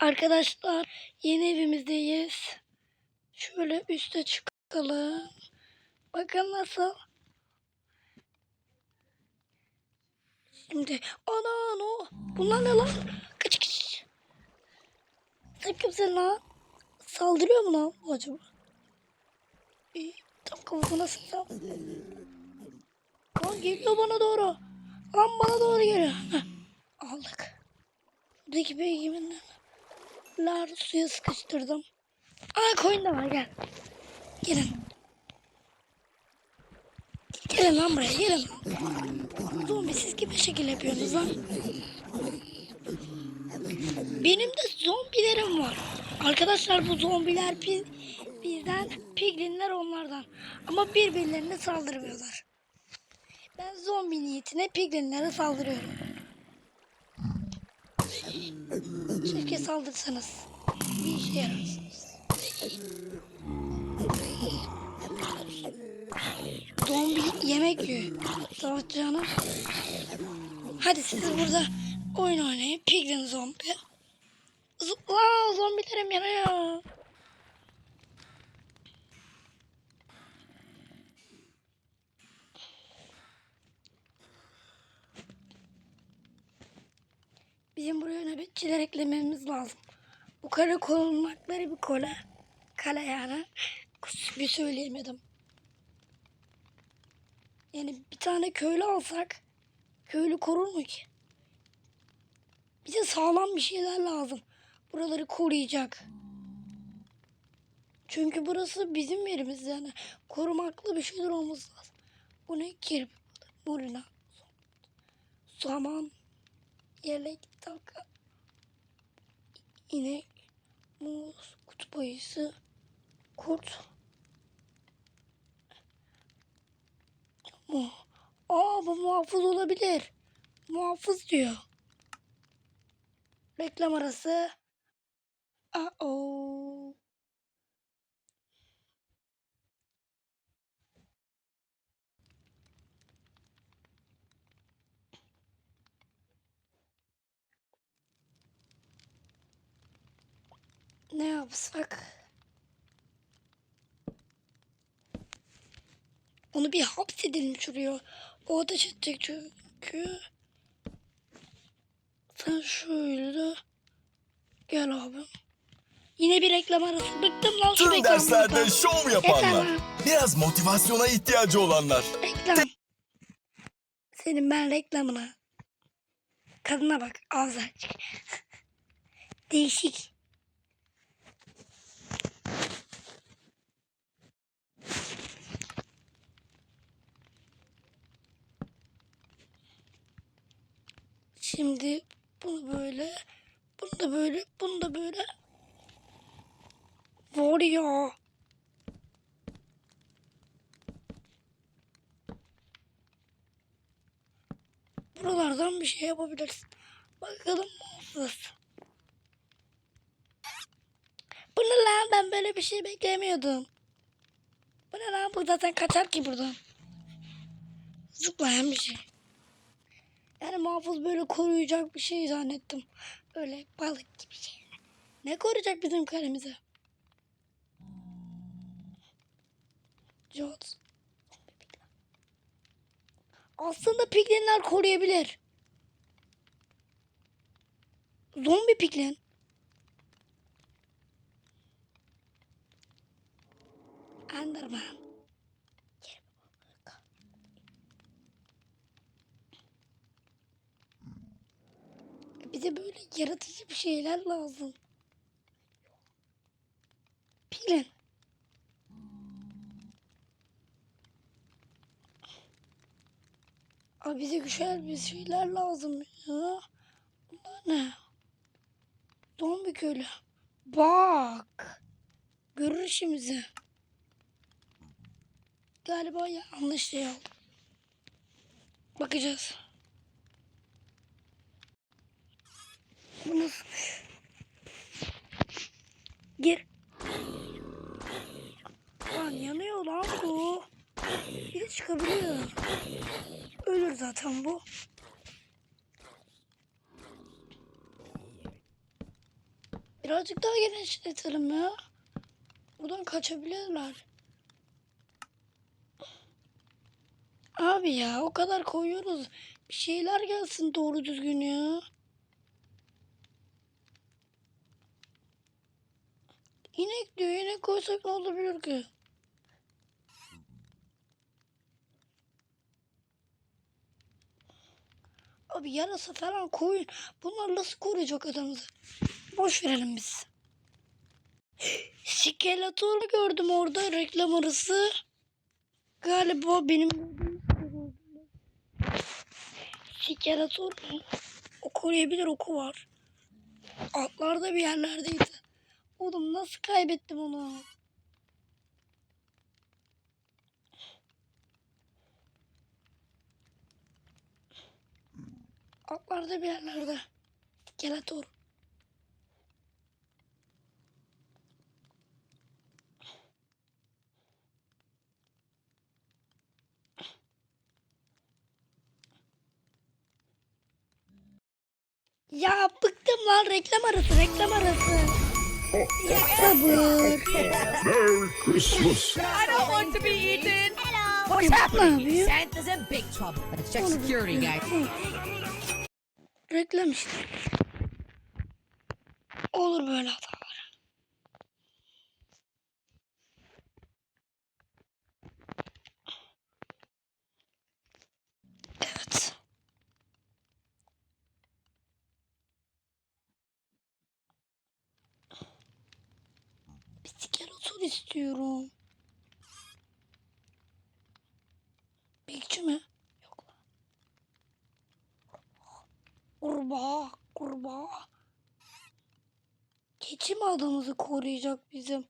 Arkadaşlar yeni evimizdeyiz. Şöyle üste çıkalım. Bakın nasıl. Şimdi ana no. Bunlar ne lan? Kaç kaç. Sen lan? Saldırıyor mu lan acaba? İyi. Tam kafasına sıksam. Lan geliyor bana doğru. Lan bana doğru geliyor. Heh. Aldık. Buradaki beygiminler suya sıkıştırdım. Aa koyun da var gel. Gelin. Gelin lan buraya gelin. Zombi siz gibi şekil yapıyorsunuz lan. Benim de zombilerim var. Arkadaşlar bu zombiler biz, bizden, piglinler onlardan. Ama birbirlerine saldırmıyorlar. Ben zombi niyetine piglinlere saldırıyorum. Saldırsanız. Bir işe yararsınız. Zombi yemek yiyor. Savaşacağına. Hadi siz burada oyun oynayın. Piglin zombi. Z Aa, zombilerim yanıyor. Bizim buraya nöbetçiler eklememiz lazım. Bu kare korunmakları bir kole. Kale yani. Bir söyleyemedim. Yani bir tane köylü alsak köylü korur mu ki? Bize sağlam bir şeyler lazım. Buraları koruyacak. Çünkü burası bizim yerimiz yani. Korumaklı bir şeyler olması lazım. Bu ne? Kirpi, murina, saman, yelek, taka, inek, muz, kutup ayısı, kurt. Mu. Aa bu muhafız olabilir. Muhafız diyor. Reklam arası. Aa. Ne yapsak? Onu bir hapsedelim şuraya. O ateş edecek çünkü. Sen şöyle gel abi. Yine bir reklam arası. Bıktım lan şu Tüm reklamlardan. derslerde şov yapanlar. Reklam. Biraz motivasyona ihtiyacı olanlar. Reklam. Senin ben reklamına. Kadına bak ağzı açık. Değişik. Şimdi bunu böyle, bunu da böyle, bunu da böyle. Var ya. Buralardan bir şey yapabiliriz. Bakalım muhafız. Bu ne lan ben böyle bir şey beklemiyordum. Bu ne lan bu zaten kaçar ki buradan. Zıplayan bir şey. Yani muhafız böyle koruyacak bir şey zannettim. Böyle balık gibi şey. Ne koruyacak bizim kalemizi? Jones. Aslında piglinler koruyabilir. Zombi piglin. Enderman. Bize böyle yaratıcı bir şeyler lazım. Piglin. Abi bize güzel bir şeyler lazım ya. Bunlar ne? Zombi köylü. Bak. Görür işimizi. Galiba yanlış şey. Bakacağız. Bu nasılmış? Gir. Lan yanıyor lan bu. Bir çıkabiliyor. Ölür zaten bu. Birazcık daha genişletelim ya. Buradan kaçabilirler. Abi ya o kadar koyuyoruz. Bir şeyler gelsin doğru düzgün ya. İnek diyor. İnek koysak ne olabilir ki? Abi yarasa falan koyun. Bunlar nasıl koruyacak adamızı? Boş verelim biz. Skeletor gördüm orada reklam arası. Galiba benim Skeletor mu? O koruyabilir oku var. Altlarda bir yerlerdeydi. Oğlum nasıl kaybettim onu? Altlarda bir yerlerde. Skeletor. Ya bıktım lan reklam arası reklam arası. Ya sabır. Merry Christmas. I don't want to be eaten. Hello. What's happening? Santa's in big trouble. Let's check security, guys. Reklam işte. Olur böyle hatalar. İstiyorum. Bekçi mi? Yok lan. Kurbağa, kurbağa. Keçi mi adamızı koruyacak bizim?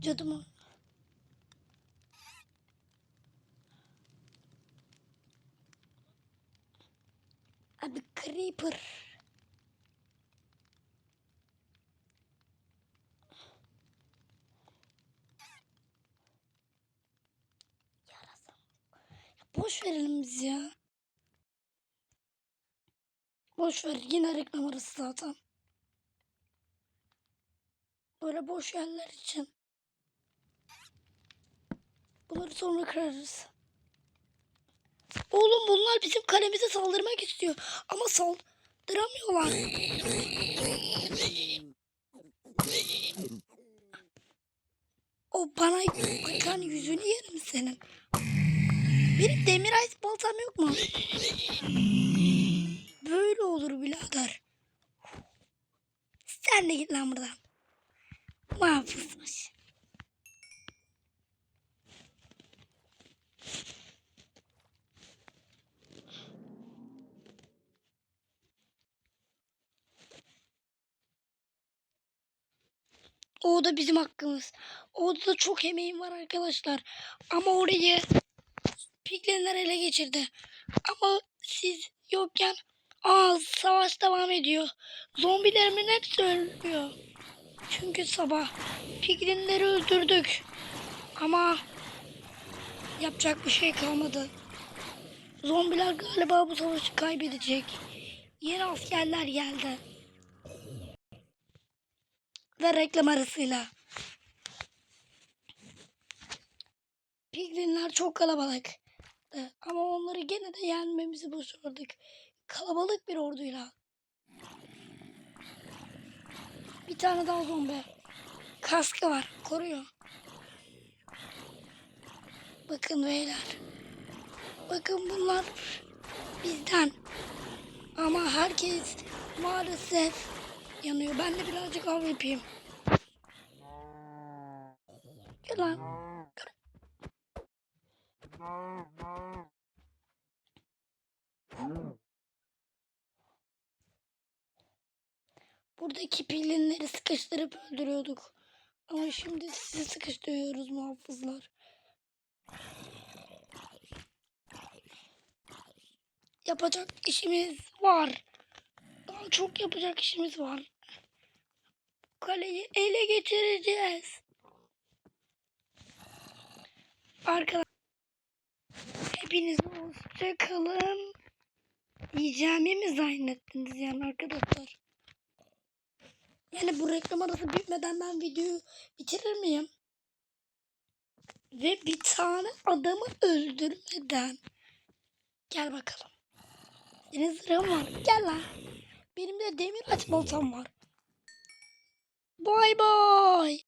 Cadı mı? Abi creeper. Yarasa. Ya boş verelim biz ya. Boş ver. Yine reklam arası zaten. Böyle boş yerler için. Bunları sonra kırarız. Oğlum bunlar bizim kalemize saldırmak istiyor. Ama saldıramıyorlar. O bana bakan yüzünü yerim senin. Benim demir ice baltam yok mu? Böyle olur birader. Sen de git lan buradan. Mahpusmuş. O da bizim hakkımız. Orada da çok emeğim var arkadaşlar. Ama orayı Piglinler ele geçirdi. Ama siz yokken aa savaş devam ediyor. Zombilerimin hepsi ölüyor. Çünkü sabah Piglinleri öldürdük. Ama yapacak bir şey kalmadı. Zombiler galiba bu savaşı kaybedecek. Yeni askerler geldi. Ve reklam arasıyla. Piglinler çok kalabalık. Ee, Ama onları gene de yenmemizi başardık. Kalabalık bir orduyla. Bir tane daha zombi. Kaskı var. Koruyor. Bakın beyler. Bakın bunlar bizden. Ama herkes maalesef yanıyor. Ben de birazcık av yapayım. Gel lan. Buradaki pilinleri sıkıştırıp öldürüyorduk. Ama şimdi sizi sıkıştırıyoruz muhafızlar. Yapacak işimiz var. Daha çok yapacak işimiz var. Kaleyi ele geçireceğiz. Arkadaşlar Hepiniz hoşça kalın. Diyeceğimi mi zannettiniz yani arkadaşlar? Yani bu reklam arası bitmeden ben videoyu bitirir miyim? Ve bir tane adamı öldürmeden. Gel bakalım. Senin zırhın var. Gel lan. Benim de demir açmalsam var. Bay bay.